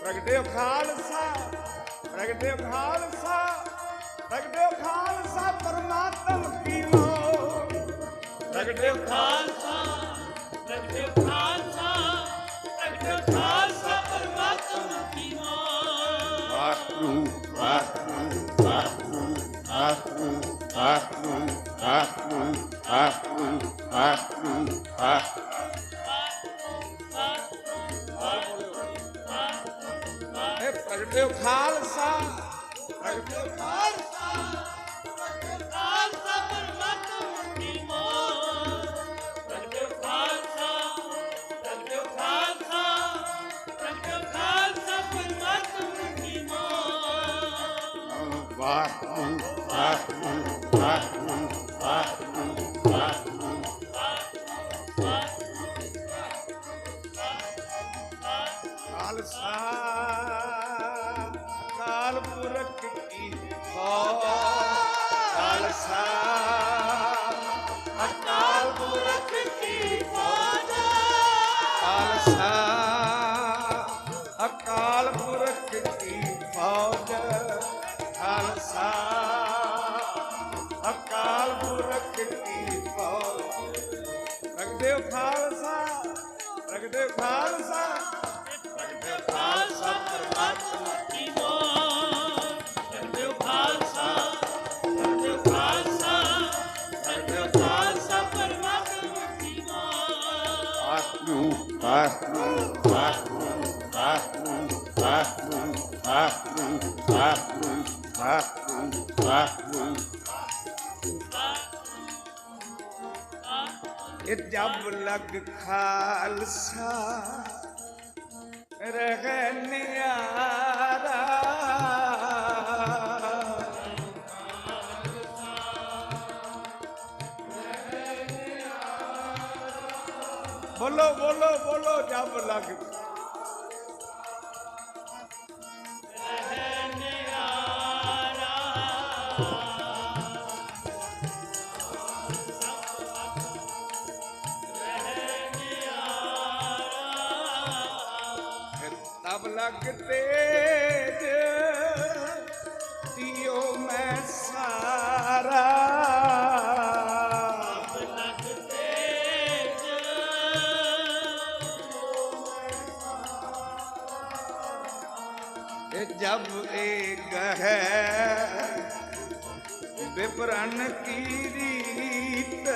ਪ੍ਰਗਟਿਓ ਖਾਲਸਾ ਪ੍ਰਗਟਿਓ ਖਾਲਸਾ ਪ੍ਰਗਟਿਓ ਖਾਲਸਾ, ਪਰਮਾਤਮ ਕੀ ਮੋਹ ਪ੍ਰਗਟਿਓ ਖਾਲਸਾ ਪ੍ਰਗਟਿਓ ਖਾਲਸਾ ਪ੍ਰਗਟਿਓ ਖਾਲਸਾ, ਪਰਮਾਤਮਾ ਕੀ ਮਾਂ ਵਾਹਿਗੁਰੂ ਵਾਹਿਗੁਰੂ ਵਾਹਿਗੁਰੂ ਵਾਹਿਗੁਰੂ। ਰੱਖਿਓ ਖਾਲਸਾ। ਰੱਖਿਓ ਖਾਲਸਾ ਰੱਖਿਓ ਖਾਲਸਾ ਪਰਮਤ ਮੁਕਤੀ ਪੁਰਖ ਕੀ ਹੋ ਖਾਲਸਾ ਅਕਾਲ ਪੁਰਖ ਕੀ ਫੌਜ ਖਾਲਸਾ ਅਕਾਲ ਪੁਰਖ ਕੀ ਫੌਜ ਖਾਲਸਾ ਅਕਾਲ ਪੁਰਖ ਕੀ ਫੌਜ ਰਗਦੇ ਖਾਲਸਾ ਰਗਦੇ ਖਾਲਸਾ ਇਹ ਜਬ ਲਗ ਖਾਲਸਾ ਰਹਿ ਬੋਲੋ ਬੋਲੋ ਬੋਲੋ ਜਬ ਲਗ ਤਬ ਲਗ ਤੇਜ ਦਿਓ ਮੈਂ जब एक है विपरण की रीत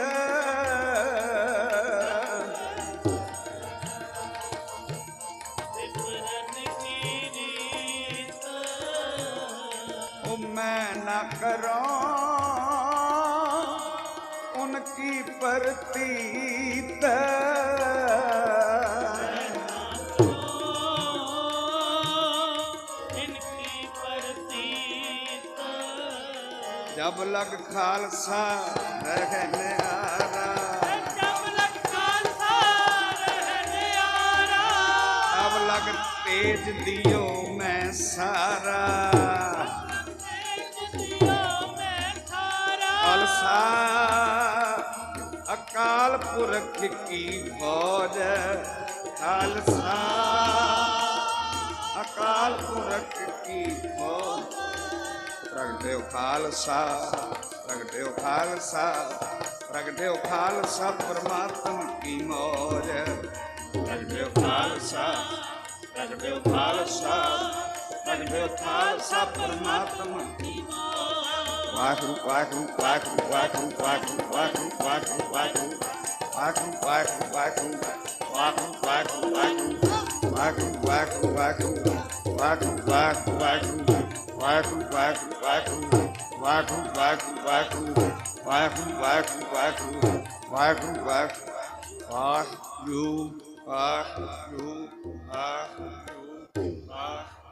मैं न करो उनकी प्रतीत ਜਬ ਲਗ ਖਾਲਸਾ ਰਹਿ ਨਿਆਰਾ ਜਬ ਲਗ ਖਾਲਸਾ ਰਹਿਨਿਆਰਾ ਤਬ ਲਗ ਤੇਜ ਦਿਓ ਮੈਂ ਸਾਰਾ। ਖਾਲਸਾ ਅਕਾਲ ਪੁਰਖ ਕੀ ਫੌਜ ਖਾਲਸਾ ਅਕਾਲ ਪੁਰਖ ਕੀ ਫੌਜ। ਪ੍ਰਗਟਿਓ ਖਾਲਸਾ ਪ੍ਰਗਟਿਓ ਖਾਲਸਾ ਪ੍ਰਗਟਿਓ ਖਾਲਸਾ ਪਰਮਾਤਮ ਕੀ ਮੌਜ ਪ੍ਰਗਟਿਓ Khalsa ਪ੍ਰਗਟਿਓ Khalsa ਪ੍ਰਗਟਿਓ Khalsa ਪਰਮਾਤਮ Waheguru Waheguru Waheguru Waheguru Waheguru Waheguru Waheguru Waheguru Waheguru Waheguru Waheguru Waheguru Waheguru Waheguru Waheguru you are you are you are